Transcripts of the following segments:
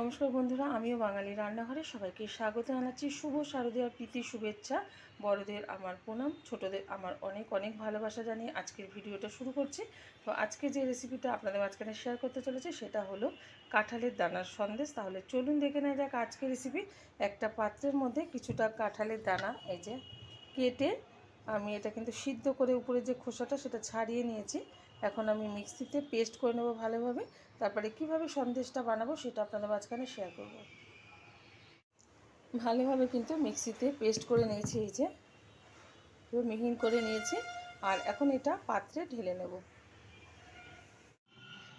নমস্কার বন্ধুরা, আমিও বাঙালি রান্নাঘরে সবাইকে স্বাগত জানাচ্ছি। শুভ শারদীয়ার প্রীতি শুভেচ্ছা। বড়দের আমার প্রণাম, ছোটদের আমার অনেক অনেক ভালোবাসা জানিয়ে আজকের ভিডিওটা শুরু করছি। তো আজকে যে রেসিপিটা আপনাদের মাঝখানে শেয়ার করতে চলেছে, সেটা হলো কাঁঠালের দানার সন্দেশ। তাহলে চলুন দেখে নেওয়া যাক আজকের রেসিপি একটা পাত্রের মধ্যে কিছুটা কাঁঠালের দানা এই যে কেটে আমি এটা কিন্তু সিদ্ধ করে উপরে যে খোসাটা, সেটা ছাড়িয়ে নিয়েছি। এখন আমি মিক্সিতে পেস্ট করে নেব ভালোভাবে। তারপরে কীভাবে সন্দেশটা বানাবো সেটা আপনাদের মাঝখানে শেয়ার করব। ভালোভাবে কিন্তু মিক্সিতে পেস্ট করে নিয়েছি এই যে। মিহিন করে নিয়েছি। আর এখন এটা পাত্রে ঢেলে নেব।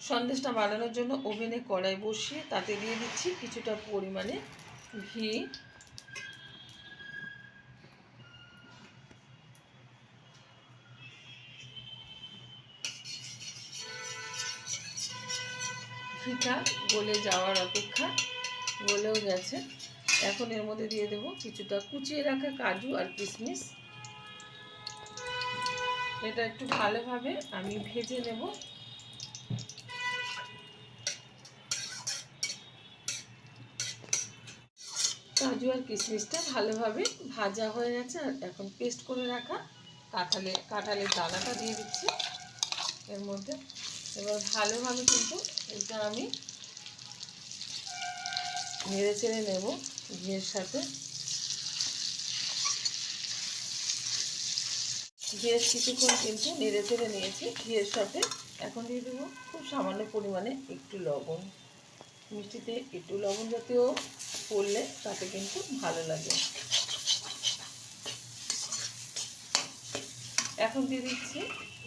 সন্দেশটা বানানোর জন্য ওভেনে কড়াই বসিয়ে তাতে দিয়ে দিচ্ছি কিছুটা পরিমাণে ঘি। ঘিটা গলে যাওয়ার অপেক্ষা গলেও গেছে। এখন এর মধ্যে দিয়ে দেব কিছুটা কুচিয়ে রাখা কাজু আর কিশমিশ এটা একটু ভালোভাবে আমি ভেজে নেব। কাজু আর কিশমিশটা ভালোভাবে ভাজা হয়ে গেছে আর এখন পেস্ট করে রাখা কাঁঠালে কাঁঠালের দানাটা দিয়ে দিচ্ছি এর মধ্যে। এবার ভালোভাবে কিন্তু এটা আমি নেড়ে চেড়ে নেব ঘিয়ের সাথে। ঘিয়ের কিছুক্ষণ কিন্তু নেড়ে চেড়ে নিয়েছি। ঘিয়ের সাথে এখন দিয়ে দেবো খুব সামান্য পরিমাণে একটু লবণ। মিষ্টিতে একটু লবণ জাতীয় পড়লে তাতে কিন্তু ভালো লাগে। এখন দিয়ে দিচ্ছি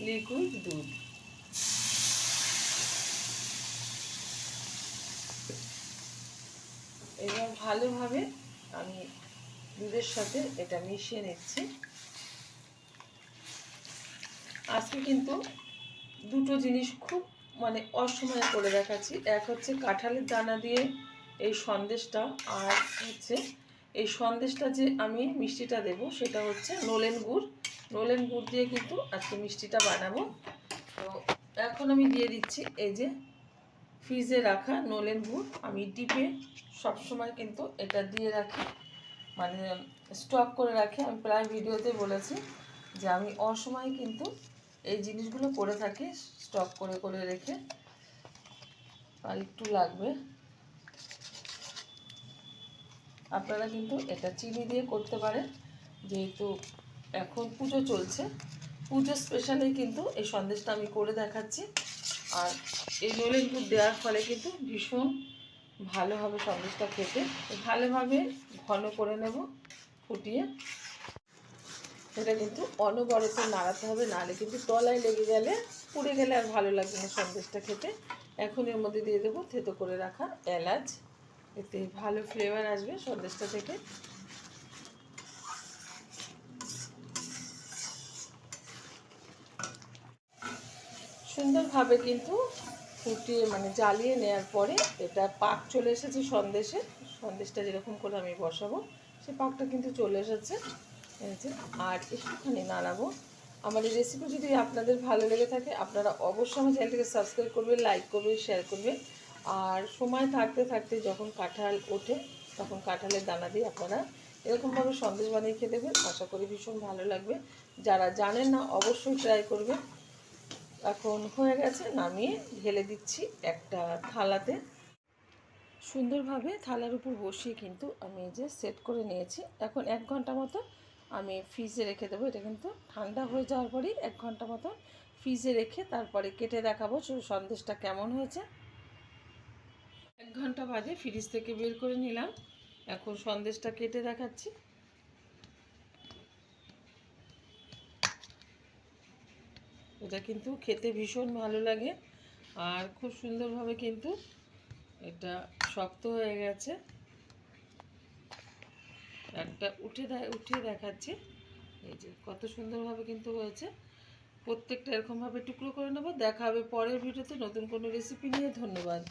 লিকুইড দুধ। এবার ভালোভাবে আমি দুধের সাথে এটা মিশিয়ে নিচ্ছি। আজকে কিন্তু দুটো জিনিস খুব মানে অসময়ে করে দেখাচ্ছি। এক হচ্ছে কাঁঠালের দানা দিয়ে এই সন্দেশটা আর হচ্ছে এই সন্দেশটা যে আমি মিষ্টিটা দেব সেটা হচ্ছে নোলেন গুড়। নোলেন গুড় দিয়ে কিন্তু আজকে মিষ্টিটা বানাবো। তো এখন আমি দিয়ে দিচ্ছি এই যে ফ্রিজে রাখা নলেন গুড়। আমি ডিপে সবসময় কিন্তু এটা দিয়ে রাখি। মানে স্টক করে রাখি। আমি প্রায় ভিডিওতে বলেছি যে আমি অসময়ে কিন্তু এই জিনিসগুলো করে থাকি, স্টক করে করে রেখে। আর একটু লাগবে। আপনারা কিন্তু এটা চিনি দিয়ে করতে পারেন। যেহেতু এখন পুজো চলছে। পুজো স্পেশালি কিন্তু এই সন্দেশটা আমি করে দেখাচ্ছি। আর এই নলেন গুড় দেওয়ার ফলে কিন্তু ভীষণ ভালো হবে সন্দেশটা খেতে। ভালোভাবে ঘন করে নেব, ফুটিয়ে। এটা কিন্তু অনবরত নাড়াতে হবে নাহলে কিন্তু তলায় লেগে গেলে, পুড়ে গেলে আর ভালো লাগবে না সন্দেশটা খেতে। এখন এর মধ্যে দিয়ে দেবো থেতো করে রাখা এলাচ। এতে ভালো ফ্লেভার আসবে সন্দেশটা থেকে। সুন্দরভাবে কিন্তু ফুটিয়ে মানে জ্বালিয়ে নেওয়ার পরে এটা পাক চলে এসেছে সন্দেশে। সন্দেশটা যেরকম করে আমি বসাবো, সে পাকটা কিন্তু চলে এসেছে। আর একটুখানি নাড়াবো। আমার এই রেসিপি যদি আপনাদের ভালো লেগে থাকে, আপনারা অবশ্যই আমার চ্যানেলটিকে সাবস্ক্রাইব করবেন লাইক করবেন শেয়ার করবেন। আর সময় থাকতে থাকতে যখন কাঁঠাল ওঠে, তখন কাঁঠালের দানা দিয়ে আপনারা এরকমভাবে সন্দেশ বানিয়ে খেয়ে দেবেন আশা করি ভীষণ ভালো লাগবে। যারা জানেন না, অবশ্যই ট্রাই করবেন। এখন হয়ে গেছে, নামিয়ে ঢেলে দিচ্ছি একটা থালাতে। সুন্দরভাবে থালার উপর বসিয়ে কিন্তু আমি যে সেট করে নিয়েছি। এখন এক ঘণ্টা মতো আমি ফ্রিজে রেখে দেবো। এটা কিন্তু ঠান্ডা হয়ে যাওয়ার পরেই এক ঘণ্টা মতো ফ্রিজে রেখে তারপরে কেটে দেখাবো সন্দেশটা কেমন হয়েছে। এক ঘণ্টা বাদে ফ্রিজ থেকে বের করে নিলাম। এখন সন্দেশটা কেটে দেখাচ্ছি। এটা কিন্তু খেতে ভীষণ ভালো লাগে। আর খুব সুন্দরভাবে কিন্তু এটা শক্ত হয়ে গেছে। একটা উঠে উঠিয়ে দেখাচ্ছি। এই যে কত সুন্দরভাবে কিন্তু হয়েছে। প্রত্যেকটা এরকমভাবে টুকরো করে নেব। দেখা হবে পরের ভিডিওতে। নতুন কোনো রেসিপি নিয়ে। ধন্যবাদ।